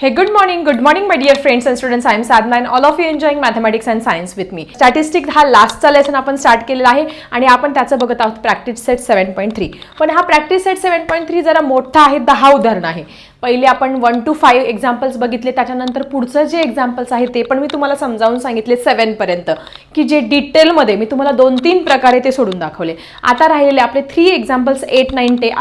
Hey, good morning, good morning, my dear friends and students. I am Sadhana and all of you enjoying mathematics and science with me. Statistics हा लास्टचा lesson आपण start केलेला आहे आणि आपण त्याचं बघत आहोत practice set seven point three पण हा practice set seven point three जरा मोठा आहे दहा उदाहरण आहे. पहिले आपण वन टू फाईव्ह एक्झाम्पल्स बघितले त्याच्यानंतर पुढचं जे एक्झाम्पल्स आहे ते पण मी तुम्हाला समजावून सांगितले सेवनपर्यंत की जे डिटेलमध्ये मी तुम्हाला दोन तीन प्रकारे ते सोडून दाखवले. आता राहिलेले आपले थ्री एक्झाम्पल्स एट नाईन टे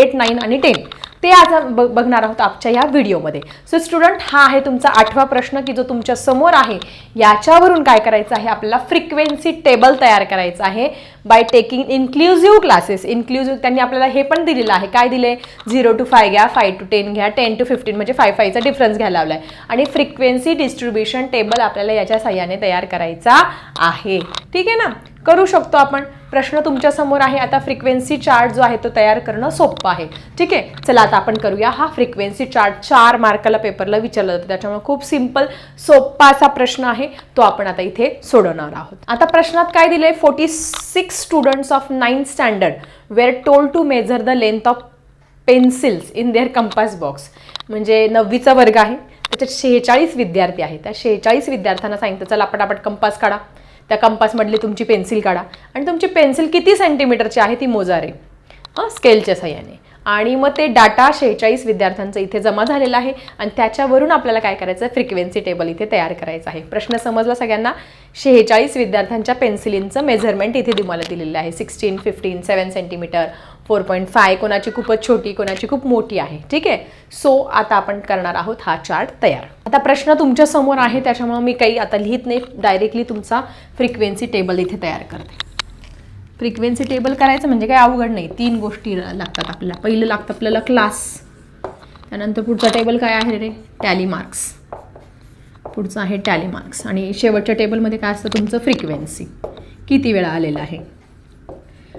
एट नाईन आणि टेन ते आज ब बघणार आहोत आजच्या या व्हिडिओमध्ये. सो स्टुडंट हा आहे तुमचा आठवा प्रश्न की जो तुमच्यासमोर आहे. याच्यावरून काय करायचं आहे? आपल्याला फ्रिक्वेन्सी टेबल तयार करायचं आहे. By taking inclusive classes inclusive त्यांनी आपल्याला हे पण दिलेलं आहे. काय दिले झिरो टू फाय घ्या फाय टू टेन घ्या टेन टू फिफ्टीन म्हणजे फाय फायचा डिफरन्स घ्यायला लावला आहे आणि फ्रिक्वेन्सी डिस्ट्रीब्युशन टेबल आपल्याला याच्या सहाय्याने तयार करायचा आहे. ठीक आहे ना? करू शकतो आपण. प्रश्न तुमच्यासमोर आहे. आता फ्रिक्वेन्सी चार्ट जो आहे तो तयार करणं सोपं आहे. ठीक आहे? चला आता आपण करूया हा फ्रिक्वेन्सी चार्ट चार मार्काला पेपरला विचारलं जातो. त्याच्यामुळे खूप सिंपल सोप्पा असा प्रश्न आहे. तो आपण आता इथे सोडवणार आहोत. आता प्रश्नात काय दिले forty six students of ninth standard were told to measure the length of pencils in their compass box म्हणजे नववीचा वर्ग आहे. त्याच्यात शेहेचाळीस विद्यार्थी आहेत. त्या शेहेचाळीस विद्यार्थ्यांना सांगितलं चला आपण आपण कंपास काढा. त्या कंपासमधली तुमची पेन्सिल काढा. आणि तुमची पेन्सिल किती सेंटीमीटरची आहे ती मोजा रे हां स्केलच्या सहाय्याने आणि मग ते डाटा शेहेचाळीस विद्यार्थ्यांचं इथे जमा झालेला आहे. आणि त्याच्यावरून आपल्याला काय करायचं आहे फ्रिक्वेन्सी टेबल इथे तयार करायचं आहे. प्रश्न समजला सगळ्यांना? शेहेचाळीस विद्यार्थ्यांच्या पेन्सिलींचं मेजरमेंट इथे तुम्हाला दिलेलं आहे. Sixteen fifteen seven centimetre four point five कोणाची खूपच छोटी कोणाची खूप मोठी आहे. ठीक आहे? सो आता आपण करणार आहोत हा चार्ट तयार. आता प्रश्न तुमच्यासमोर आहे त्याच्यामुळे मी काही आता लिहित नाही. डायरेक्टली तुमचा फ्रिक्वेन्सी टेबल इथे तयार करते. फ्रिक्वेन्सी टेबल करायचं म्हणजे काय अवघड नाही. तीन गोष्टी लागतात आपल्याला. पहिलं लागतं आपल्याला क्लास त्यानंतर पुढचा टेबल काय आहे रे? टॅली मार्क्स पुढचं आहे टॅली मार्क्स आणि शेवटच्या टेबलमध्ये काय असतं तुमचं? फ्रिक्वेन्सी किती वेळा आलेलं आहे?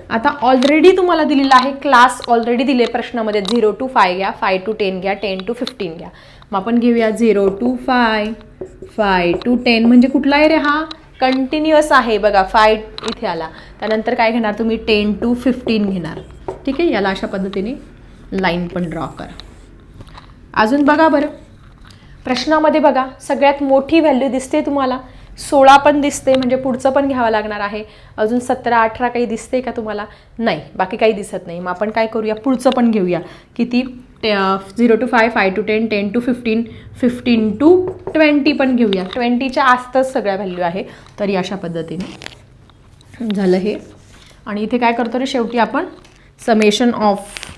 आता ऑलरेडी तुम्हाला दिलेला आहे क्लास ऑलरेडी दिले प्रश्नामध्ये झिरो टू फाय घ्या. फाय टू टेन घ्या. टेन टू फिफ्टीन घ्या. मग आपण घेऊया zero to five five to ten म्हणजे कुठला आहे रे हा? कंटिन्युअस आहे बघा फाय इथे आला. त्यानंतर काय घेणार तुम्ही? टेन टू फिफ्टीन घेणार. ठीक आहे? याला अशा पद्धतीने लाईन पण ड्रॉ करा. अजून बघा बरं. प्रश्नामध्ये बघा सगळ्यात मोठी व्हॅल्यू दिसते तुम्हाला. सोळा पण दिसते म्हणजे पुढचं पण घ्यावं लागणार आहे. अजून सतरा अठरा काही दिसते का तुम्हाला? नाही बाकी काही दिसत नाही. मग आपण काय करूया? पुढचं पण घेऊया. किती? Zero to five five to ten ten to fifteen fifteen to twenty पण घेऊया. ट्वेंटीच्या आसपास सगळ्या व्हॅल्यू आहे. तरी अशा पद्धतीने झालं हे. आणि इथे काय करतो रे शेवटी आपण? समेशन ऑफ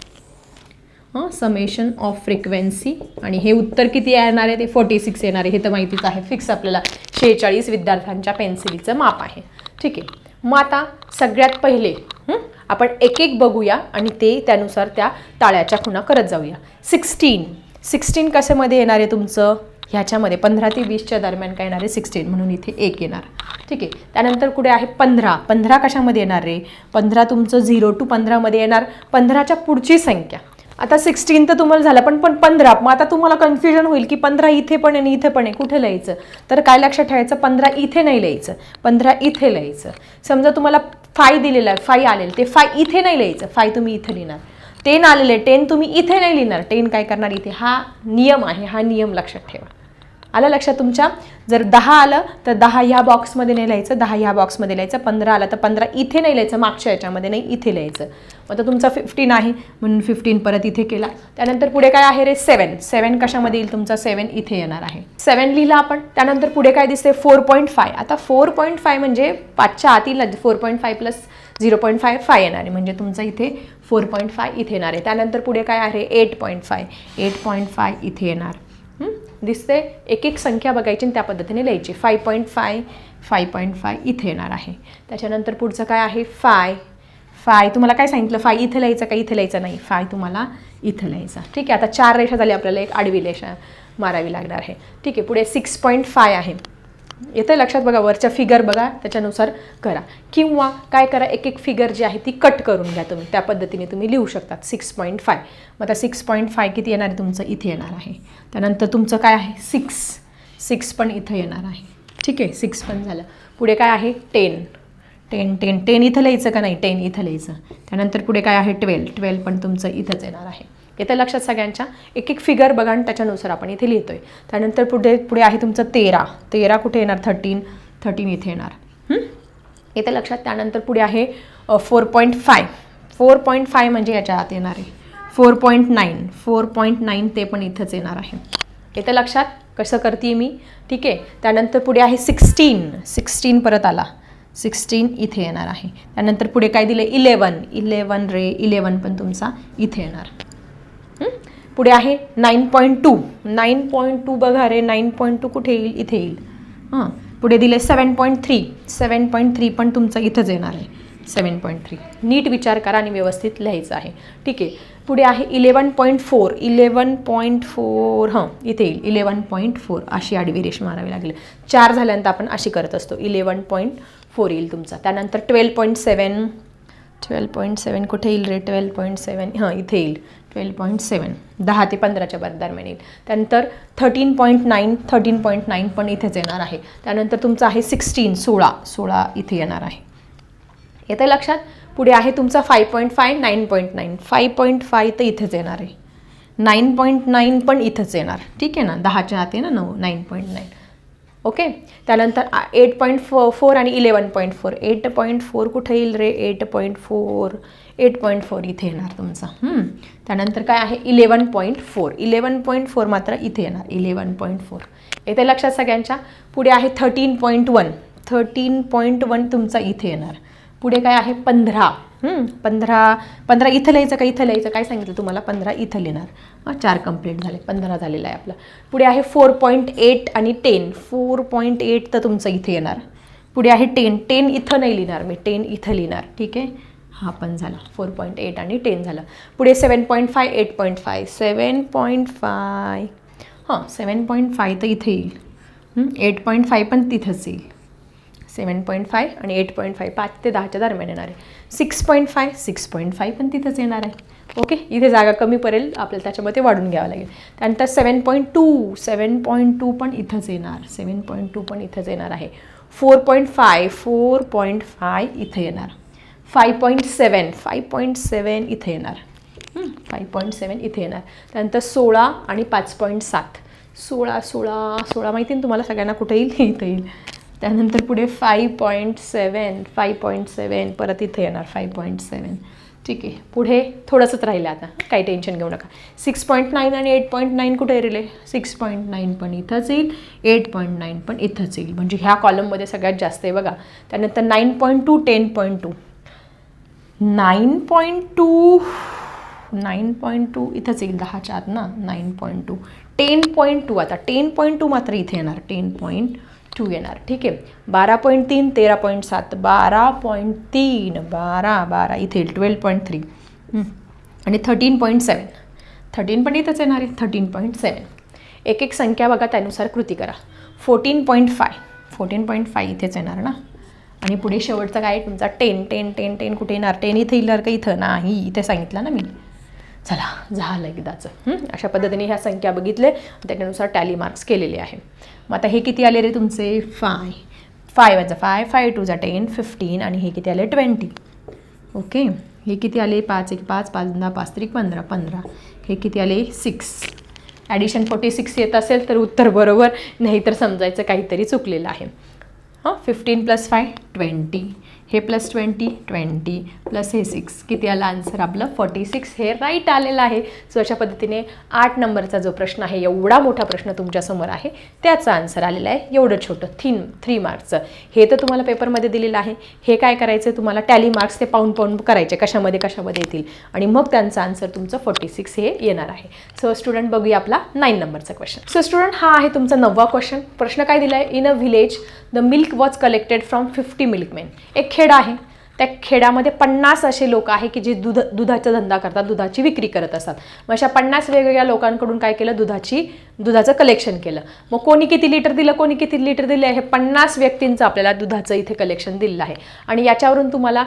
हां समेशन ऑफ फ्रिक्वेन्सी आणि हे उत्तर किती येणार आहे? ते फोर्टी सिक्स येणार आहे. हे तर माहितीच आहे. फिक्स आपल्याला शेहेचाळीस विद्यार्थ्यांच्या पेन्सिलीचं माप आहे. ठीक आहे. मग आता सगळ्यात पहिले आपण एक एक बघूया आणि ते त्यानुसार त्या टाळ्याच्या खुणा करत जाऊया. सिक्स्टीन सिक्स्टीन कशामध्ये येणार आहे तुमचं? ह्याच्यामध्ये पंधरा ते वीसच्या दरम्यान काय येणार आहे? सिक्स्टीन म्हणून इथे एक येणार. ठीक आहे. त्यानंतर कुठे आहे? पंधरा. पंधरा कशामध्ये येणार रे पंधरा तुमचं झिरो टू पंधरामध्ये येणार. पंधराच्या पुढची संख्या. आता सिक्स्टीन तर तुम्हाला झालं पण पण पंधरा. मग आता तुम्हाला कन्फ्युजन होईल की पंधरा इथे पण आहे आणि इथे पण आहे. कुठे लिहायचं? तर काय लक्षात ठेवायचं? पंधरा इथे नाही लिहायचं. पंधरा इथे लिहायचं. समजा तुम्हाला फाय दिलेलं आहे. फाय आलेलं. ते फाय इथे नाही लिहायचं. फाय तुम्ही इथे लिहिणार. टेन आलेले टेन तुम्ही इथे नाही लिहिणार. टेन काय करणार? इथे. हा नियम आहे. हा नियम लक्षात ठेवा. आलं लक्षात तुमच्या? जर दहा आलं तर दहा ह्या बॉक्समध्ये नाही लिहायचं दहा ह्या बॉक्समध्ये लिहायचं पंधरा आलं तर पंधरा इथे नाही लिहायचं मागच्या याच्यामध्ये नाही इथे लिहायचं. मग आता तुमचा फिफ्टीन आहे म्हणून फिफ्टीन परत इथे केला. त्यानंतर पुढे काय आहे रे? सेवन सेवन कशामध्ये येईल तुमचा? सेवन इथे येणार आहे. सेवन लिहिला आपण. त्यानंतर पुढे काय दिसते फोर पॉईंट फाय आता फोर पॉईंट फाय म्हणजे पाचच्या आतील four point five plus zero point five five येणार आहे. म्हणजे तुमचं इथे फोर पॉईंट फाय इथे येणार आहे. त्यानंतर पुढे काय आहे? Eight point five eight point five इथे येणार. दिसते एक एक संख्या बघायची आणि त्या पद्धतीने लिहायची. Five point five five point five इथे येणार आहे. त्याच्यानंतर पुढचं काय आहे? फाय फाय तुम्हाला काय सांगितलं? फाय इथं लिहायचं का? इथं लिहायचं नाही. फाय तुम्हाला इथं लिहायचा. ठीक आहे आता चार रेषा झाली आपल्याला. एक आडवी रेषा मारावी लागणार आहे. ठीक आहे पुढे सिक्स पॉईंट फाय आहे. येतं लक्षात बघा वरच्या फिगर बघा त्याच्यानुसार करा. किंवा काय करा एक एक फिगर जी आहे ती कट करून घ्या तुम्ही. त्या पद्धतीने तुम्ही लिहू शकतात. सिक्स पॉईंट फाय मग आता सिक्स पॉईंट फाय किती येणार आहे? तुमचं इथे येणार आहे. त्यानंतर तुमचं काय आहे? सिक्स सिक्स पण इथं येणार आहे. ठीक आहे? सिक्स पण झालं. पुढे काय आहे? टेन टेन टेन टेन इथं लिहायचं का नाही? टेन इथं लिहायचं. त्यानंतर पुढे काय आहे? ट्वेल्व ट्वेल्व पण तुमचं इथंच येणार आहे. येतं लक्षात सगळ्यांच्या? एक एक फिगर बघा आणि त्याच्यानुसार आपण इथे लिहितोय. त्यानंतर पुढे पुढे आहे तुमचं तेरा. तेरा कुठे येणार? थर्टीन थर्टीन इथे येणार. येतं लक्षात? त्यानंतर पुढे आहे four point five four point five म्हणजे याच्या आत येणार आहे. Four point nine four point nine ते पण इथंच येणार आहे. येतं लक्षात? कसं करते मी? ठीक आहे. त्यानंतर पुढे आहे सिक्स्टीन सिक्स्टीन परत आला. सिक्स्टीन इथे येणार आहे. त्यानंतर पुढे काय दिलं इलेवन इलेवन रे इलेवन पण तुमचा इथे येणार. पुढे आहे nine point two nine point two बघा रे नाईन पॉईंट टू कुठे येईल? इथे येईल. हां? पुढे दिले seven point three seven point three पण तुमचं इथंच येणार आहे. सेवन पॉईंट थ्री नीट विचार करा आणि व्यवस्थित लिहायचं आहे. ठीक आहे. पुढे आहे eleven point four eleven point four हां इथे येईल. इलेवन पॉईंट फोर अशी आडवी रेष मारावी लागेल. चार झाल्यानंतर आपण अशी करत असतो. इलेवन पॉईंट फोर येईल तुमचा. त्यानंतर twelve point seven twelve point seven कुठे येईल रे? ट्वेल्व पॉईंट सेवन हां इथे येईल. ट्वेल्व पॉईंट सेवन दहा ते पंधराच्या बर दरम्यान येईल. त्यानंतर thirteen point nine thirteen point nine पण इथेच येणार आहे. त्यानंतर तुमचं आहे सिक्स्टीन सोळा सोळा इथे येणार आहे. येतं लक्षात? पुढे आहे तुमचा five point five nine point nine five point five तर इथेच येणार आहे. नाईन पॉईंट नाईन पण इथंच येणार. ठीक आहे ना? दहाच्या आत आहे ना नऊ? नाईन पॉईंट नाईन ओके त्यानंतर एट पॉईंट फो फोर आणि eleven point four eight point four कुठे येईल रे? Eight point four eight point four इथे येणार तुमचा. त्यानंतर काय आहे? Eleven point four eleven point four मात्र इथे येणार. इलेवन पॉईंट फोर येते लक्षात सगळ्यांच्या? पुढे आहे thirteen point one thirteen point one तुमचा इथे येणार. पुढे काय आहे? पंधरा. पंधरा पंधरा इथं लिहायचं का इथं लिहायचं? काय सांगितलं तुम्हाला? पंधरा इथं लिहिणार. हां चार कंप्लीट झाले. पंधरा झालेला आहे आपला. पुढे आहे फोर पॉईंट एट आणि टेन फोर पॉईंट एट तर तुमचं इथे येणार. पुढे आहे टेन टेन इथं नाही लिहिणार मी. टेन इथं लिहिणार. ठीक आहे? हा पण झाला. फोर पॉईंट एट आणि टेन झालं. पुढे seven point five eight point five seven point five हां सेवन पॉईंट फाय तर इथे येईल. एट पॉईंट फाय पण तिथंच येईल. सेवन पॉईंट फाय आणि एट पॉईंट फाय पाच ते दहाच्या दरम्यान येणार आहे. Six point five six point five पण तिथंच येणार आहे. ओके? इथे जागा कमी पडेल आपल्याला त्याच्यामध्ये वाढून घ्यावं लागेल. त्यानंतर seven point two seven point two पण इथंच येणार. सेवन पॉईंट टू पण इथंच येणार आहे. Four point five four point five इथं येणार. Five point seven five point seven इथे येणार. फाय पॉईंट सेवन इथे येणार. त्यानंतर सोळा आणि पाच पॉईंट सात. सोळा सोळा सोळा माहिती ना तुम्हाला सगळ्यांना कुठे येईल? इथं येईल. त्यानंतर पुढे five point seven five point seven परत इथे येणार फाय पॉईंट सेवन ठीक आहे पुढे थोडंसंच राहिलं आता काही टेन्शन घेऊ नका. सिक्स पॉईंट नाईन आणि एट पॉईंट नाईन कुठे रिले सिक्स पॉईंट नाईन पण इथंच येईल एट पॉईंट नाईन पण इथंच येईल. म्हणजे ह्या कॉलममध्ये सगळ्यात जास्त आहे बघा. त्यानंतर nine point two ten point two nine point two nine point two इथंच येईल दहाच्या आत ना nine point two ten point two आता टेन पॉईंट टू मात्र इथे येणार टेन पॉईंट टू येणार. ठीक आहे? बारा पॉईंट तीन तेरा पॉईंट सात बारा पॉईंट तीन बारा बारा इथे ट्वेल्व पॉईंट थ्री आणि थर्टीन पॉईंट सेवन थर्टीन पण इथंच येणार आहे. थर्टीन पॉईंट सेवन एक एक संख्या बघा त्यानुसार कृती करा. Fourteen point five fourteen point five इथेच येणार ना? आणि पुढे शेवटचा काय तुमचा टेन टेन टेन टेन कुठे येणार? टेन इथे येणार का इथं? नाही इथे सांगितलं ना मी. चला झालं एकदाचं. अशा पद्धतीने ह्या संख्या बघितले. त्याच्यानुसार टॅली मार्क्स केलेले आहे. मग आता हे किती आले रे तुमचे? फाय फाय वाजा फाय फाय टू जा टेन फिफ्टीन आणि हे किती आले? ट्वेंटी ओके हे किती आले? पाच एक पाच पाच दहा पाच त्रिक पंधरा पंधरा. हे किती आले? सिक्स ॲडिशन फोर्टी सिक्स येत असेल तर उत्तर बरोबर. नाही तर समजायचं काहीतरी चुकलेलं आहे. हां? फिफ्टीन प्लस फाय ट्वेंटी हे प्लस ट्वेंटी ट्वेंटी प्लस हे सिक्स किती आला आन्सर आपलं फॉर्टी सिक्स हे राईट आलेलं आहे. सो अशा पद्धतीने आठ नंबरचा जो प्रश्न आहे एवढा मोठा प्रश्न तुमच्यासमोर आहे त्याचा आन्सर आलेला आहे. एवढं छोटं थीन थ्री मार्क्सचं हे तर तुम्हाला पेपरमध्ये दिलेलं आहे. हे काय करायचं तुम्हाला टॅली मार्क्स ते पाहून पाहून करायचे. कशामध्ये कशामध्ये येतील? आणि मग त्यांचा आन्सर तुमचं फोर्टी सिक्स हे येणार आहे. सो स्टुडंट बघूया आपला नाईन नंबरचा क्वेश्चन सो स्टुडंट हा आहे तुमचा नववा क्वेश्चन प्रश्न काय दिला आहे in a village the milk was collected from fifty milkmen एक खेड आहे. त्या खेड्यामध्ये पन्नास असे लोक आहे की जे दूध दुधाचा धंदा करतात दुधाची विक्री करत असतात. मग अशा पन्नास वेगवेगळ्या लोकांकडून काय केलं? दुधाची दुधाचं कलेक्शन केलं. मग कोणी किती लिटर दिलं कोणी किती लिटर दिलं हे पन्नास व्यक्तींचं आपल्याला दुधाचं इथे कलेक्शन दिलेलं आहे. आणि याच्यावरून तुम्हाला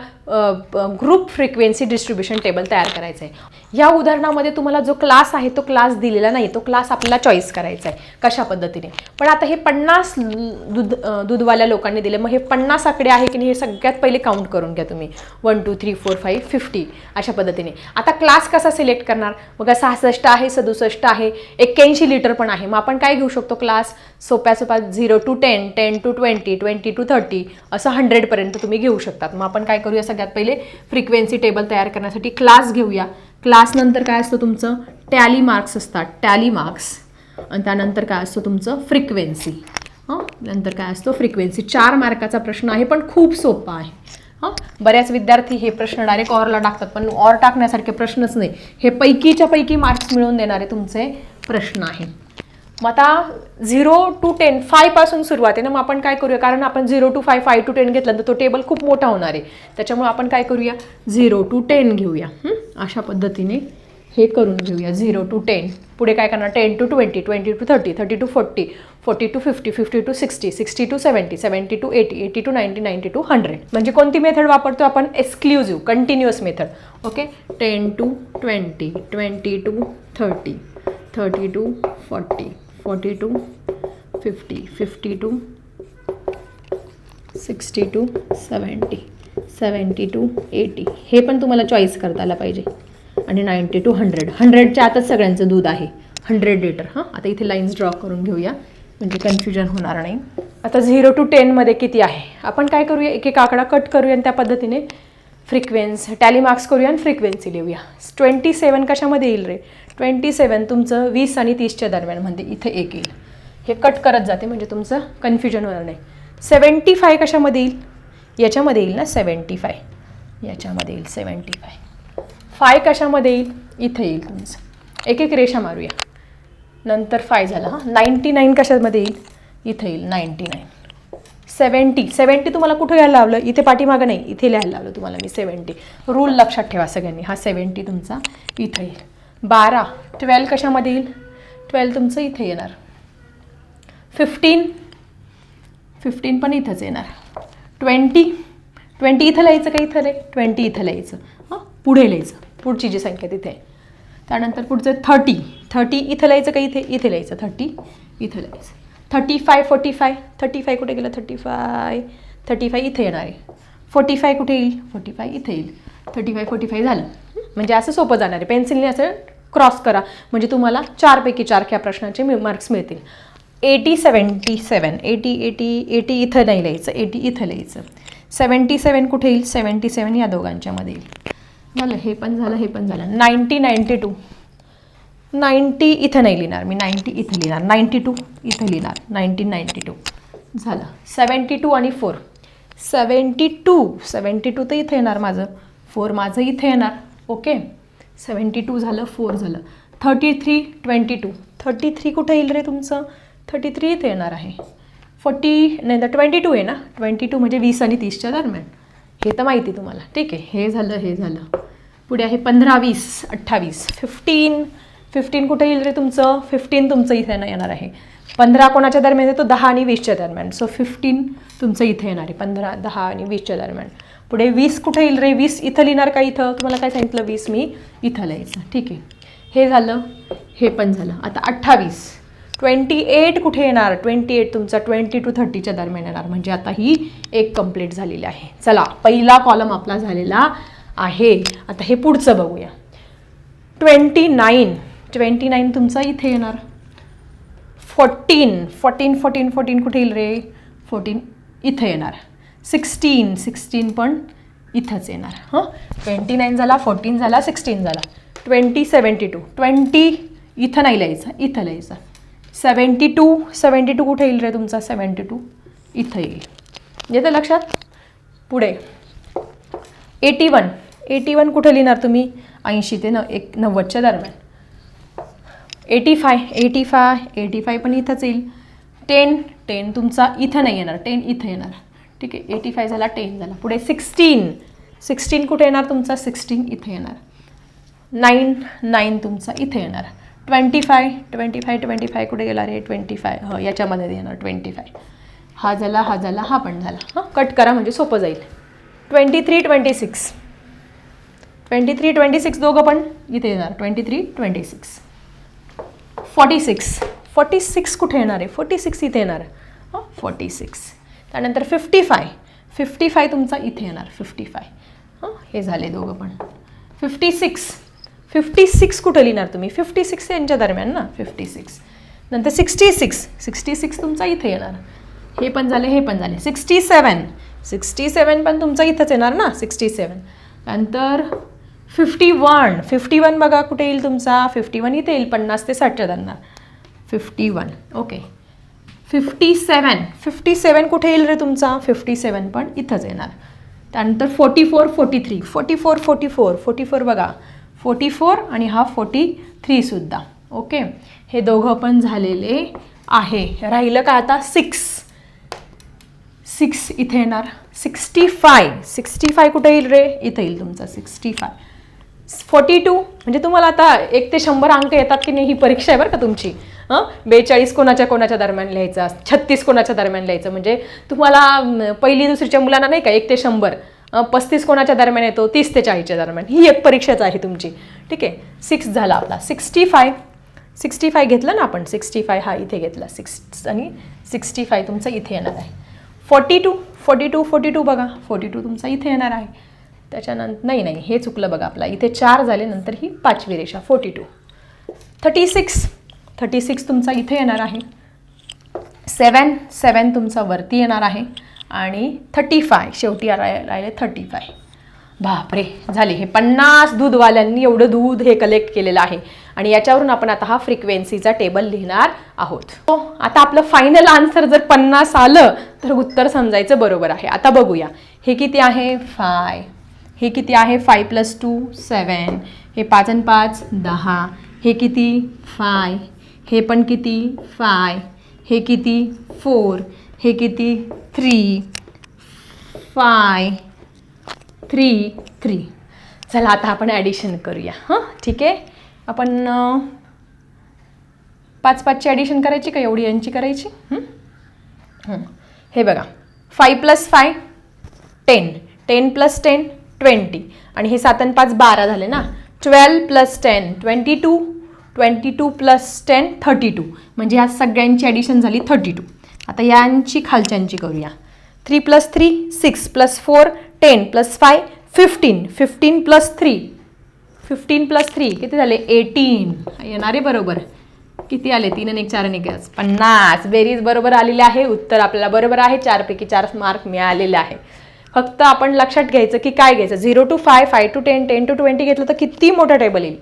ग्रुप फ्रिक्वेन्सी डिस्ट्रीब्युशन टेबल तयार करायचं आहे. या उदाहरणामध्ये तुम्हाला जो क्लास आहे तो क्लास दिलेला नाही. तो क्लास आपल्याला चॉईस करायचा आहे कशा पद्धतीने. पण आता हे पन्नास दूध दूधवाल्या लोकांनी दिले. मग हे पन्नास आकडे आहे की नाही हे सगळ्यात पहिले काउंट करून घ्या तुम्ही. One two three four five fifty अशा पद्धतीने. आता क्लास कसा सिलेक्ट करणार? बघा सहासष्ट आहे सदुसष्ट आहे एक्क्याऐंशी लिटर पण आहे. मग आपण काय घेऊ शकतो क्लास सोप्या सोप्या zero to ten ten to twenty twenty to thirty असं हंड्रेडपर्यंत तुम्ही घेऊ शकतात. मग आपण काय करूया सगळ्यात पहिले? फ्रिक्वेन्सी टेबल तयार करण्यासाठी क्लास घेऊया. क्लास नंतर काय असतं तुमचं? टॅली मार्क्स असतात. टॅली मार्क्स आणि त्यानंतर काय असतं तुमचं? फ्रिक्वेन्सी हां? नंतर काय असतो? फ्रिक्वेन्सी चार मार्काचा प्रश्न आहे पण खूप सोपा आहे. हां? बऱ्याच विद्यार्थी हे प्रश्न डायरेक्ट ऑरला टाकतात पण ऑर टाकण्यासारखे प्रश्नच नाही. हे पैकीच्या पैकी मार्क्स मिळवून देणारे तुमचे प्रश्न आहे मग आता झिरो टू टेन फायपासून सुरुवात आहे ना मग आपण काय करूया? कारण आपण zero to five five to ten घेतलं तर तो टेबल खूप मोठा होणार आहे. त्याच्यामुळे आपण काय करूया? झिरो टू टेन घेऊया. अशा पद्धतीने हे करून घेऊया. झिरो टू टेन पुढे काय करणार? Ten to twenty twenty to thirty thirty to forty forty to fifty fifty to sixty sixty to seventy seventy to eighty eighty to ninety ninety to hundred म्हणजे कोणती मेथड वापरतो आपण? Exclusive continuous method okay ten to twenty twenty to thirty thirty to forty forty to fifty fifty to sixty to seventy seventy to eighty हे पण तुम्हाला choice करता आलं पाहिजे. आणि नाईन्टी टू हंड्रेड हंड्रेडच्या आतच सगळ्यांचं दूध आहे. हंड्रेड लिटर हां आता इथे लाईन्स ड्रॉ करून घेऊया. म्हणजे कन्फ्युजन होणार नाही. आता झिरो टू टेनमध्ये किती आहे? आपण काय करूया? एक एक आकडा कट करूया आणि त्या पद्धतीने फ्रिक्वेन्स टॅली मार्क्स करूया आणि फ्रिक्वेन्सी लिहूया. ट्वेंटी सेवन कशामध्ये येईल रे? ट्वेंटी सेवन तुमचं वीस आणि तीसच्या दरम्यान म्हणजे इथे एक येईल. हे कट करत जाते म्हणजे तुमचं कन्फ्युजन होणार नाही. सेवन्टी फाय कशामध्ये येईल? याच्यामध्ये येईल ना सेवन्टी फाय याच्यामध्ये येईल सेवन्टी फाय फाय कशामध्ये येईल? इथे येईल तुमचं. एक एक रेषा मारूया. नंतर फाय झाला हां. नाईन्टी नाईन कशामध्ये येईल? इथे येईल नाईन्टी नाईन. सेवन्टी सेवन्टी तुम्हाला कुठं घ्यायला लावलं? इथे पाठीमागं नाही इथे लिहायला लावलं तुम्हाला मी सेवन्टी रूल लक्षात ठेवा सगळ्यांनी हा सेवन्टी तुमचा इथं येईल. बारा. ट्वेल्व कशामध्ये येईल? ट्वेल्व तुमचं इथे येणार. फिफ्टीन. फिफ्टीन पण इथंच येणार. ट्वेंटी. ट्वेंटी इथं लिहायचं का इथं लिहाय ट्वेंटी इथं लिहायचं. हां? पुढे लिहायचं. पुढची जी संख्या तिथे आहे. त्यानंतर पुढचं थर्टी थर्टी इथं लिहायचं का इथे? इथे लिहायचं. थर्टी इथं लिहायचं. Thirty five forty five thirty five कुठे गेलं? थर्टी फाय थर्टी फाय इथे येणार आहे. फोर्टी फाय कुठे येईल? फोर्टी फाय इथे येईल. थर्टी फाय फोर्टी फाय झालं. म्हणजे असं सोपं जाणार आहे. पेन्सिलने असं क्रॉस करा. म्हणजे तुम्हाला चारपैकी चार ह्या प्रश्नाचे मार्क्स मिळतील. Eighty seventy seven eighty eighty eighty इथं नाही लिहायचं. एटी इथं लिहायचं. सेवन्टी सेवन कुठे येईल? सेवन्टी सेवन या दोघांच्यामध्ये येईल. झालं हे पण झालं हे पण झालं. Ninety ninety to. नाईन्टी इथं नाही लिहिणार मी नाईन्टी इथं लिहिणार. नाईन्टी टू इथं लिहिणार. Nineteen ninety two. झालं. सेवन्टी टू आणि four. Seventy two seventy two तर इथं येणार माझं. फोर माझं इथं येणार. ओके? सेवन्टी टू झालं फोर झालं. Thirty three twenty two. Thirty three कुठं येईल रे तुमचं? थर्टी थ्री इथं येणार आहे. फोर्टी नाही तर ट्वेंटी टू आहे ना? ट्वेंटी टू म्हणजे वीस आणि तीसच्या दरम्यान. हे तर माहिती तुम्हाला. ठीक आहे हे झालं हे झालं. पुढे आहे पंधरा वीस अठ्ठावीस. फिफ्टीन फिफ्टीन कुठे येईल रे तुमचं? फिफ्टीन तुमचं इथे ना येणार आहे. पंधरा कोणाच्या दरम्यान येतो? दहा आणि वीसच्या दरम्यान. सो फिफ्टीन तुमचं इथे येणार आहे. पंधरा दहा आणि वीसच्या दरम्यान. पुढे वीस कुठे येईल रे? वीस इथं लिहिणार का इथं? तुम्हाला काय सांगितलं? वीस मी इथं लिहायचं. ठीक आहे. हे झालं हे पण झालं. आता अठ्ठावीस. ट्वेंटी एट कुठे येणार? ट्वेंटी एट तुमचा ट्वेंटी टू थर्टीच्या दरम्यान येणार. म्हणजे आता ही एक कंप्लीट झालेली आहे. चला पहिला कॉलम आपला झालेला आहे. आता हे पुढचं बघूया. Twenty nine. ट्वेंटी नाईन तुमचा इथे येणार. फोर्टीन. फोर्टीन फोर्टीन फोर्टीन कुठे येईल रे? फोर्टीन इथं येणार. सिक्स्टीन. सिक्स्टीन पण इथंच येणार. हां? ट्वेंटी नाईन झाला फोर्टीन झाला सिक्स्टीन झाला. Twenty seventy two. ट्वेंटी इथं नाही लिहायचं. इथं लिहायचं. सेवन्टी टू सेवन्टी टू कुठे येईल रे तुमचा? Seventy two. इथं येईल. म्हणजे येतं लक्षात? पुढे. Eighty one. एटी वन कुठे लिहिणार तुम्ही? ऐंशी ते न एक नव्वदच्या दरम्यान. Eighty five eighty five eighty five पण इथंच येईल. टेन टेन तुमचा इथं नाही येणार. टेन इथं येणार. ठीक आहे एटी फाय झाला टेन झाला. पुढे सिक्स्टीन. सिक्स्टीन कुठे येणार तुमचा? सिक्स्टीन इथे येणार. नाईन नाईन तुमचा इथे येणार. Twenty five twenty five twenty five कुठे गेला रे? Twenty five. ह याच्यामध्ये येणार ट्वेंटी फाय. हा झाला हा झाला हा पण झाला. हां कट करा म्हणजे सोपं जाईल. Twenty three twenty six. Twenty three twenty six दोघं पण इथे येणार. Twenty three twenty six. Forty six. Forty six कुठे येणार आहे? फोर्टी सिक्स इथे येणार हां फॉर्टी सिक्स. त्यानंतर फिफ्टी फाय. फिफ्टी फाय तुमचा इथे येणार फिफ्टी फाय. हां हे झाले दोघं पण. Fifty six. फिफ्टी सिक्स कुठं लिहिणार तुम्ही? फिफ्टी सिक्स यांच्या दरम्यान ना? फिफ्टी सिक्स नंतर सिक्स्टी सिक्स सिक्स्टी सिक्स तुमचा इथे येणार. हे पण झाले हे पण झाले. सिक्स्टी सेवन सिक्स्टी सेवन पण तुमचा इथंच येणार ना? सिक्स्टी सेवन नंतर फिफ्टी वन फिफ्टी वन बघा कुठे येईल तुमचा? फिफ्टी वन इथे येईल पन्नास ते साठच्या दरम्यान. Fifty one okay fifty seven fifty seven कुठे येईल रे तुमचा? फिफ्टी सेवन पण इथंच येणार. त्यानंतर forty four forty three forty four forty four forty four बघा. फोर्टी फोर आणि हा फोर्टी थ्रीसुद्धा ओके? हे दोघं पण झालेले आहे. राहिलं का आता? सिक्स. सिक्स इथे येणार. Sixty five. सिक्स्टी फाय कुठे येईल रे? इथे येईल तुमचा सिक्स्टी फाय. Forty two. म्हणजे तुम्हाला आता एक ते शंभर अंक येतात की नाही ही परीक्षा आहे बरं का तुमची. हां? बेचाळीस कोणाच्या कोणाच्या दरम्यान लिहायचं छत्तीस कोणाच्या दरम्यान लिहायचं? म्हणजे तुम्हाला पहिली दुसरीच्या मुलांना नाही का एक ते शंभर. पस्तीस कोणाच्या दरम्यान येतो? तीस ते चाळीसच्या दरम्यान. ही एक परीक्षाच आहे तुमची. ठीक आहे? सिक्स झाला आपला. सिक्स्टी फाय सिक्स्टी फाय घेतलं ना आपण? सिक्स्टी फाय हा इथे घेतला. सिक्स आणि सिक्स्टी फाय तुमचं इथे येणार आहे. Forty two forty two forty two बघा. फोर्टी टू तुमचा इथे येणार आहे. त्याच्यानंतर नाही नाही हे चुकलं बघा आपला. इथे चार झाले नंतर ही पाचवी रेषा. Forty two thirty six thirty six तुमचा इथे येणार आहे. सेवन सेवन तुमचा वरती येणार आहे. आणि थर्टी फाय शेवटी राय- राहिले थर्टी फाय बापरे झाले. हे पन्नास दूधवाल्यांनी एवढं दूध हे कलेक्ट केलेलं आहे. आणि याच्यावरून आपण आता हा फ्रिक्वेन्सीचा टेबल लिहिणार आहोत. हो आता आपलं फायनल आन्सर जर पन्नास आलं तर उत्तर समजायचं बरोबर आहे. आता बघूया. हे किती आहे? फाय हे किती आहे? फाय प्लस टू सेवन हे पाच आणि पाच दहा. हे किती? फाय हे पण किती? फाय हे किती? फोर हे किती? थ्री. फाय. थ्री. थ्री. चला आता आपण ॲडिशन करूया. हां? ठीक आहे? आपण पाच पाचची ॲडिशन करायची का? एवढी यांची करायची? हे? बघा. Five plus five ten. Ten plus ten twenty. आणि हे सात आणि पाच बारा झाले ना? Twelve plus ten twenty two. Twenty two plus ten thirty two. म्हणजे ह्या सगळ्यांची ॲडिशन झाली थर्टी टू. आता यांची खालच्यांची करूया. Three plus three six plus four ten plus five fifteen fifteen plus three fifteen plus three किती झाले? एटीन येणारे बरोबर. किती आले? तीन आणि एक चार आणि एक पन्नास. बेरीज बरोबर आलेले आहे. उत्तर आपल्याला बरोबर आहे. चारपैकी चार मार्क मिळालेले आहे. फक्त आपण लक्षात घ्यायचं की काय घ्यायचं? Zero two five five two ten ten two twenty घेतलं तर किती मोठं टेबल येईल?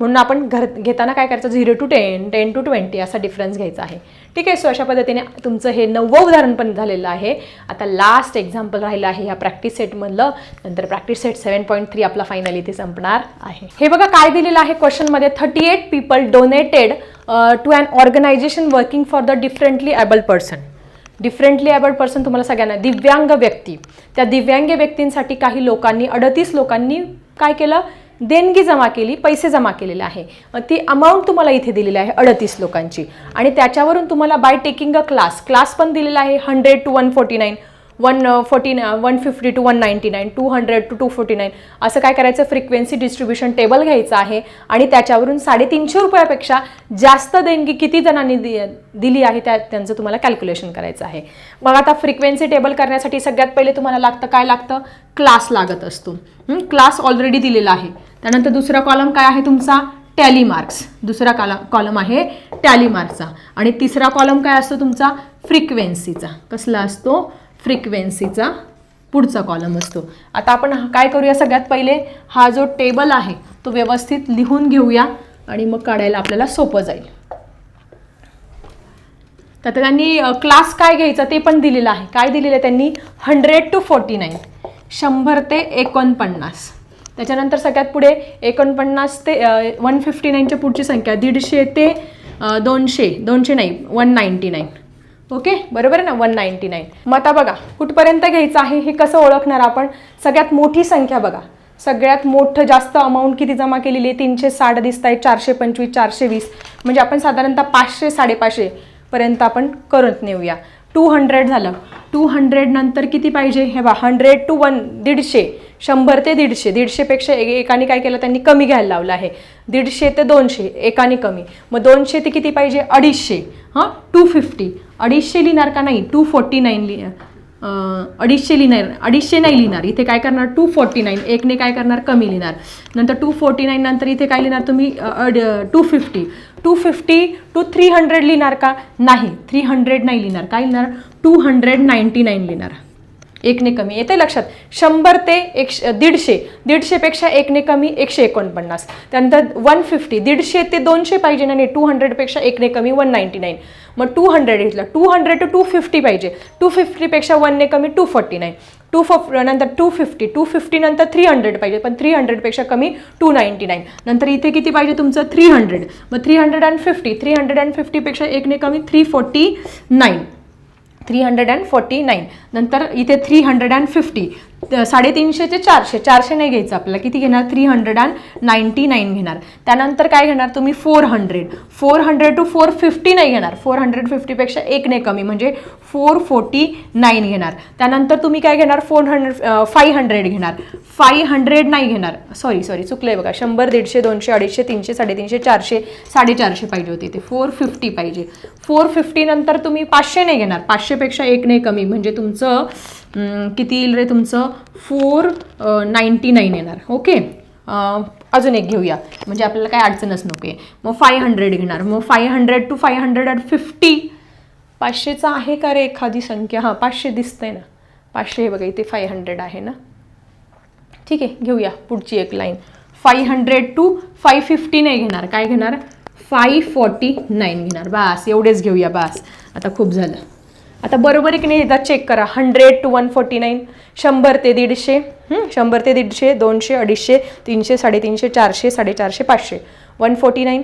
म्हणून आपण घर घेताना काय करायचं? Zero two ten ten two twenty असा डिफरन्स घ्यायचा आहे. ठीक आहे सो अशा पद्धतीने तुमचं हे नववं उदाहरण पण झालेलं आहे. आता लास्ट एक्झाम्पल राहिलं आहे ह्या प्रॅक्टिस सेटमधलं नंतर practice set seven point three आपला फायनल इथे संपणार आहे. हे बघा काय दिलेलं आहे क्वेश्चनमध्ये thirty eight people donated to an organisation working for the differently able person differently abled person तुम्हाला सगळ्यांना दिव्यांग व्यक्ती. त्या दिव्यांग व्यक्तींसाठी काही लोकांनी अडतीस लोकांनी काय केलं? देणगी जमा केली पैसे जमा केलेले आहे. ती अमाऊंट तुम्हाला इथे दिलेली आहे अडतीस लोकांची. आणि त्याच्यावरून तुम्हाला by taking a class class पण दिलेला आहे hundred two one forty nine one forty one fifty two one ninety nine two hundred two two forty nine असं काय करायचं? फ्रिक्वेन्सी डिस्ट्रीब्युशन टेबल घ्यायचं आहे. आणि त्याच्यावरून साडेतीनशे रुपयापेक्षा जास्त देणगी किती जणांनी दि दिली आहे त्या त्यांचं तुम्हाला कॅल्क्युलेशन करायचं आहे. मग आता फ्रिक्वेन्सी टेबल करण्यासाठी सगळ्यात पहिले तुम्हाला लागतं काय लागतं? क्लास लागत असतो. क्लास ऑलरेडी दिलेला आहे. त्यानंतर दुसरा कॉलम काय आहे तुमचा? टॅली मार्क्स दुसरा काला कॉलम आहे टॅली मार्क्सचा आणि तिसरा कॉलम काय असतो तुमचा? फ्रिक्वेन्सीचा कसला असतो? फ्रिक्वेन्सीचा पुढचा कॉलम असतो. आता आपण काय करूया सगळ्यात पहिले? हा जो टेबल आहे तो व्यवस्थित लिहून घेऊया आणि मग काढायला आपल्याला सोपं जाईल. तर त्यांनी क्लास काय घ्यायचा ते पण दिलेलं आहे. काय दिलेलं आहे त्यांनी? हंड्रेड टू फोर्टी नाईन शंभर ते एकोणपन्नास. त्याच्यानंतर सगळ्यात पुढे एकोणपन्नास ते वन फिफ्टी नाईनच्या पुढची संख्या दीडशे ते दोनशे दोनशे नाही वन नाईन्टी नाईन ओके? बरोबर आहे ना? वन नाईन्टी नाईन मग आता बघा कुठपर्यंत घ्यायचं आहे हे कसं ओळखणार आपण? सगळ्यात मोठी संख्या बघा. सगळ्यात मोठं जास्त अमाऊंट किती जमा केलेली आहे? तीनशे साठ दिसत आहे चारशे पंचवीस चारशे वीस. म्हणजे आपण साधारणतः पाचशे साडेपाचशेपर्यंत आपण करत नेऊया. टू हंड्रेड झालं. टू हंड्रेड नंतर किती पाहिजे? हे बा हंड्रेड टू वन दीडशे. शंभर ते दीडशे दीडशेपेक्षा ए- एकाने काय केलं? त्यांनी कमी घ्यायला लावलं आहे. दीडशे ते दोनशे एकाने कमी. मग दोनशे ते किती पाहिजे? अडीचशे. हां? टू फिफ्टी अडीचशे लिहिणार का नाही? टू फोर्टी नाईन लि अडीचशे लिहिणार. अडीचशे नाही लिहिणार. इथे काय करणार? टू फोर्टी नाईन एकने काय करणार? कमी लिहिणार. नंतर टू फोर्टी नाईन नंतर इथे काय लिहिणार तुम्ही? Two fifty two fifty two three hundred लिहिणार का? नाही. थ्री हंड्रेड नाही लिहिणार. काय लिहिणार? टू हंड्रेड नाईन्टी नाईन लिहिणार. एकने कमी. येते लक्षात? शंभर ते एकशे दीडशे. दीडशेपेक्षा एकने कमी एकशे एकोणपन्नास. त्यानंतर वन फिफ्टी दीडशे ते दोनशे पाहिजे आणि टू हंड्रेडपेक्षा एकने कमी वन नाईन्टी नाईन मग टू हंड्रेड घेतलं. Two hundred two two fifty पाहिजे. टू फिफ्टीपेक्षा वनने कमी टू फोर्टी नाईन टू फ नंतर टू फिफ्टी टू फिफ्टी नंतर थ्री हंड्रेड पाहिजे. पण थ्री हंड्रेडपेक्षा कमी टू नाईन्टी नाईन नंतर इथे किती पाहिजे तुमचं? थ्री हंड्रेड मग three hundred and fifty three hundred and फिफ्टीपेक्षा एकने कमी three forty nine three hundred and forty nine नंतर इथे थ्री हंड्रेड अँड फिफ्टी साडेतीनशे ते चारशे चारशे नाही घ्यायचं आपल्याला. किती घेणार? Three hundred and ninety nine घेणार. त्यानंतर काय घेणार तुम्ही? Four hundred. Four hundred two four fifty नाही घेणार. फोर हंड्रेड फिफ्टीपेक्षा एक नाही कमी म्हणजे फोर फोर्टी नाईन घेणार. त्यानंतर तुम्ही काय घेणार? फोर हंड्रेड फाईव्ह हंड्रेड घेणार. फाय हंड्रेड नाही घेणार. सॉरी सॉरी चुकलं आहे बघा. शंभर दीडशे दोनशे अडीचशे तीनशे साडेतीनशे चारशे साडेचारशे पाहिजे होते ते. फोर फिफ्टी पाहिजे. फोर फिफ्टीनंतर तुम्ही पाचशे नाही घेणार. पाचशेपेक्षा एक नाही कमी. म्हणजे तुमचं किती येईल रे तुमचं? फोर नाईन्टी नाईन येणार. ओके अजून एक घेऊया. म्हणजे आपल्याला काय अडचणच नको आहे मग फाय हंड्रेड घेणार. मग five hundred two five hundred and fifty पाचशेचा आहे का रे एखादी संख्या? हां पाचशे दिसतंय ना. पाचशे हे बघा इथे फाय हंड्रेड आहे ना. ठीक आहे घेऊया पुढची एक line five hundred two five fifty नाही घेणार. काय घेणार? फाय फॉर्टी नाईन घेणार. बास एवढेच घेऊया बास. आता खूप झालं. आता बरोबर आहे की नाही? एकदा चेक करा. Hundred two one forty nine शंभर ते दीडशे. शंभर ते दीडशे दोनशे अडीचशे तीनशे साडेतीनशे चारशे साडेचारशे पाचशे. One forty nine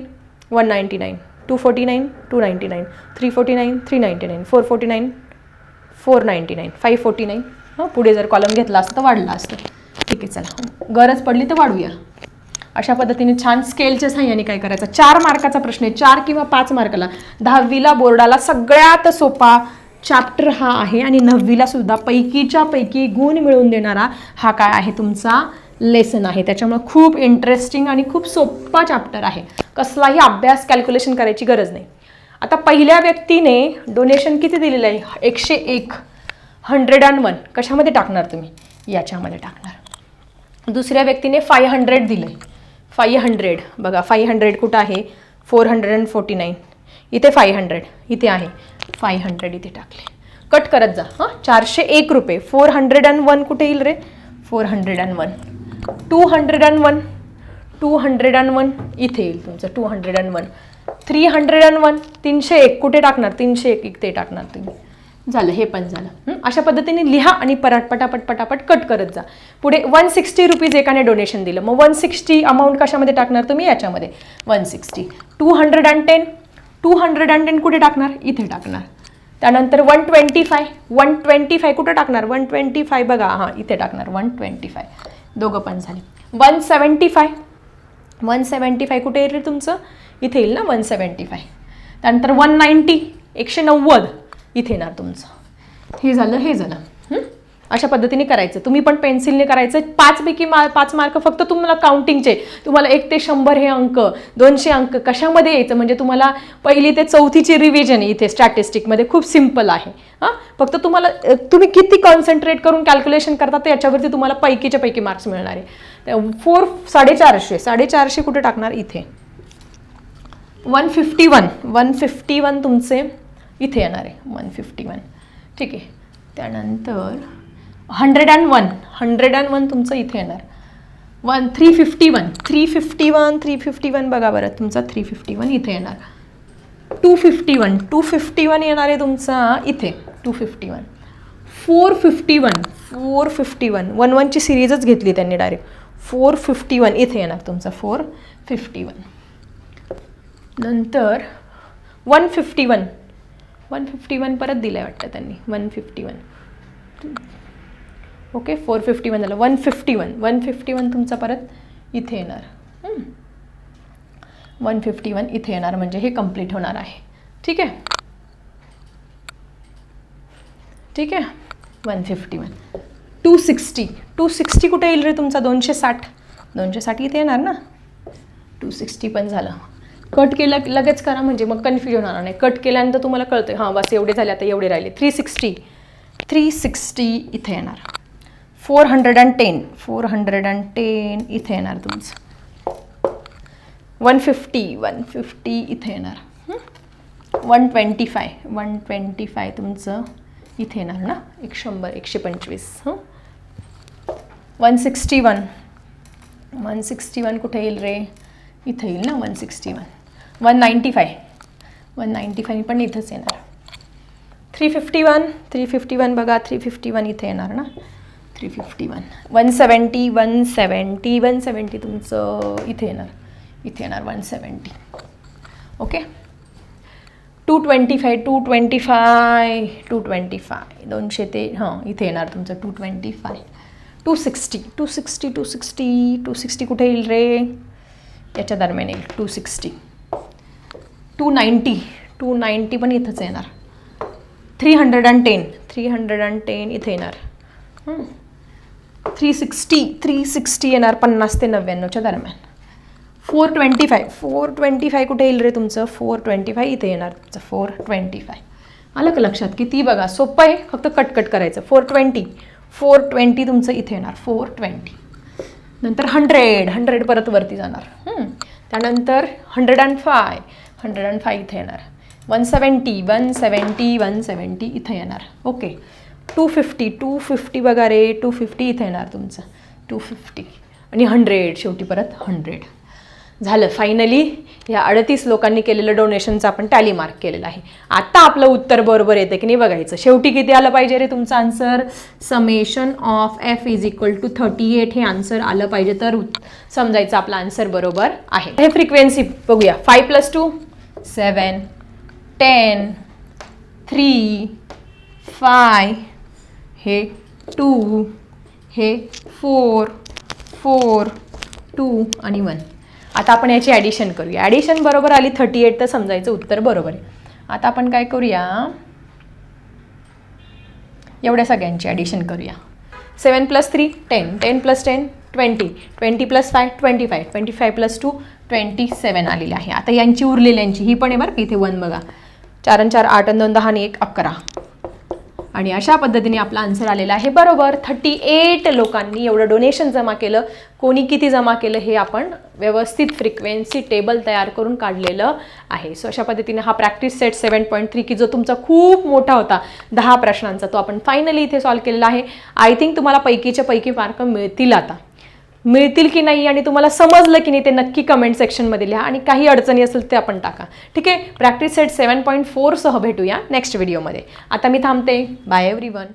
one ninety nine two forty nine two ninety nine three forty nine three ninety nine four forty nine four ninety nine five forty nine हां? पुढे जर कॉलम घेतला असतं तर वाढला असतं. ठीक आहे चला. गरज पडली तर वाढूया. अशा पद्धतीने छान स्केलच्या साह्याने काय करायचं? चार मार्काचा प्रश्न आहे. चार किंवा पाच मार्काला दहावीला बोर्डाला सगळ्यात सोपा चॅप्टर हा आहे आणि नववीला सुद्धा पैकीच्या पैकी गुण मिळवून देणारा हा काय आहे तुमचा लेसन आहे. त्याच्यामुळे खूप इंटरेस्टिंग आणि खूप सोपा चॅप्टर आहे. कसलाही अभ्यास कॅल्क्युलेशन करायची गरज नाही. आता पहिल्या व्यक्तीने डोनेशन किती दिलेलं आहे? एकशे एक. हंड्रेड अँड वन कशामध्ये टाकणार तुम्ही? याच्यामध्ये टाकणार. दुसऱ्या व्यक्तीने फाय हंड्रेड दिलं आहे फाय हंड्रेड बघा फाय हंड्रेड कुठं आहे? Four hundred and forty nine इथे फाय हंड्रेड इथे आहे. फाय हंड्रेड इथे टाकले. कट करत जा. हां चारशे एक रुपये. फोर हंड्रेड अँड वन कुठे येईल रे? Four hundred and one two hundred and one two hundred and one इथे येईल तुमचं. Two hundred and one three hundred and one तीनशे एक. कुठे टाकणार? तीनशे एक. इथे टाकणार तुम्ही. झालं हे पण झालं. अशा पद्धतीने लिहा आणि पराट पटापट पटापट कट करत जा. पुढे वन सिक्स्टी रुपीज एकाने डोनेशन दिलं. मग वन सिक्स्टी अमाऊंट कशामध्ये टाकणार तुम्ही? याच्यामध्ये. One sixty two hundred and ten two hundred and ten कुठे टाकणार? इथे टाकणार. त्यानंतर one twenty five one twenty five कुठं टाकणार? वन ट्वेंटी फाय बघा हां इथे टाकणार वन ट्वेंटी फाय दोघं पण झाले. One seventy five one seventy five कुठे येईल तुमचं? इथे येईल ना वन सेवन्टी फाय त्यानंतर वन नाईन्टी एकशे नव्वद इथे येणार तुमचं. हे झालं हे झालं. हं? अशा पद्धतीने करायचं. तुम्ही पण पेन्सिलने करायचं. पाचपैकी मा पाच मार्क फक्त तुम्हाला काउंटिंगचे. तुम्हाला एक ते शंभर हे अंक दोनशे अंक कशामध्ये यायचं? म्हणजे तुम्हाला पहिली ते चौथीची रिव्हिजन आहे इथे स्टॅटिस्टिकमध्ये खूप सिंपल आहे. हां? फक्त तुम्हाला तुम्ही किती कॉन्सन्ट्रेट करून कॅल्क्युलेशन करता तर याच्यावरती तुम्हाला पैकीच्या पैकी मार्क्स मिळणार आहे. फोर साडेचारशे साडेचारशे कुठे टाकणार? इथे. One fifty one one fifty one तुमचे इथे येणार आहे. वन फिफ्टी वन ठीक आहे. त्यानंतर hundred and one. Hundred and one तुमचं इथे येणार. One three fifty one. Three fifty one three fifty one बघा बरं तुमचा थ्री फिफ्टी वन इथे येणार. Two fifty one. Two fifty one येणार आहे तुमचा इथे two fifty one. Four fifty one. Four fifty one. One वनची सिरीजच घेतली त्यांनी डायरेक्ट फोर फिफ्टी वन इथे येणार तुमचा फोर फिफ्टी वन. नंतर one fifty one. One fifty one परत दिलं आहे वाटतं त्यांनी. One fifty one. Okay four fifty one झालं. One fifty one one fifty one तुमचा परत इथे येणार. वन फिफ्टी वन इथे येणार म्हणजे हे कंप्लीट होणार आहे. ठीक आहे? ठीक आहे? One fifty one two sixty two sixty कुठे येईल रे तुमचा? दोनशे साठ. दोनशे साठ इथे येणार ना? टू सिक्स्टी पण झालं. कट केलं लगेच करा म्हणजे मग कन्फ्युजन होणार नाही. कट केल्यानंतर तुम्हाला कळतं हां बस एवढे झाले आता एवढे राहिले. थ्री सिक्स्टी थ्री सिक्स्टी इथे येणार. Four hundred and ten. Four hundred and ten इथे येणार तुमचं. वन फिफ्टी वन फिफ्टी इथे येणार. One twenty five one twenty five तुमचं इथे येणार ना? एक शंभर एकशे पंचवीस. One sixty one. One sixty one कुठे येईल रे? इथे येईल ना one sixty one. One ninety five. One ninety five पण इथंच येणार. Three fifty one three fifty one बघा थ्री फिफ्टी वन इथे येणार ना? Three fifty one. One seventy one seventy one seventy तुमचं इथे येणार. इथे येणार one seventy. Okay? Two twenty five two twenty five two twenty five. दोनशे ते हां इथे येणार तुमचं two twenty five. Two sixty two sixty two sixty two sixty कुठे येईल रे? याच्या दरम्यान येईल two sixty. Two ninety two ninety पण इथंच येणार. Three hundred and ten three hundred and ten इथे येणार. थ्री सिक्स्टी थ्री सिक्स्टी येणार पन्नास ते नव्याण्णवच्या दरम्यान. Four twenty five four twenty five कुठे येईल रे तुमचं? फोर ट्वेंटी फाय इथे येणार तुमचं फोर ट्वेंटी फाय आलं का लक्षात? किती बघा सोपं आहे फक्त कटकट करायचं. फोर ट्वेंटी फोर ट्वेंटी तुमचं इथे येणार फोर ट्वेंटी नंतर हंड्रेड हंड्रेड परत वरती जाणार. त्यानंतर hundred and five hundred and five इथे येणार. One seventy one seventy one seventy इथे येणार. Okay two fifty two fifty बघा रे टू फिफ्टी इथे येणार तुमचं. टू फिफ्टी आणि हंड्रेड शेवटी परत हंड्रेड झालं. फायनली ह्या अडतीस लोकांनी केलेलं डोनेशनचं आपण टॅली मार्क केलेलं आहे. आता आपलं उत्तर बरोबर येतं की नाही बघायचं. शेवटी किती आलं पाहिजे रे तुमचं answer summation of F is equal to thirty eight हे आन्सर आलं पाहिजे तर समजायचं आपलं आन्सर बरोबर आहे. हे फ्रिक्वेन्सी बघूया. Five plus two seven ten three five हे टू हे फोर फोर टू आणि वन. आता आपण याची ॲडिशन करूया. ॲडिशन बरोबर आली थर्टी एट तर समजायचं उत्तर बरोबर आहे. आता आपण काय करूया? एवढ्या सगळ्यांची ॲडिशन करूया. Seven plus three ten. Ten plus ten twenty. Twenty plus five twenty five. Twenty five plus two twenty seven आलेली आहे. आता यांची उरलेल्यांची ही पण आहे बरं इथे वन बघा. चार आणि चार आठ आणि दोन दहा आणि एक अकरा. आणि अशा पद्धतीने आपला आन्सर आलेला आहे. बरोबर थर्टी एट लोकांनी एवढं डोनेशन जमा केलं. कोणी किती जमा केलं हे आपण व्यवस्थित फ्रिक्वेन्सी टेबल तयार करून काढलेलं आहे. सो अशा पद्धतीने हा practice set seven point three की जो तुमचा खूप मोठा होता दहा प्रश्नांचा तो आपण फायनली इथे सॉल्व केलेला आहे. आय थिंक तुम्हाला पैकीच्या पैकी मार्क मिळतील आता. मिळतील की नाही आणि तुम्हाला समजलं की नाही ते नक्की कमेंट सेक्शनमध्ये लिहा आणि काही अडचणी असेल ते आपण टाका. ठीक आहे? प्रॅक्टिस सेट सेवन पॉईंट फोरसह भेटूया नेक्स्ट व्हिडिओमध्ये आता मी थांबते. Bye every one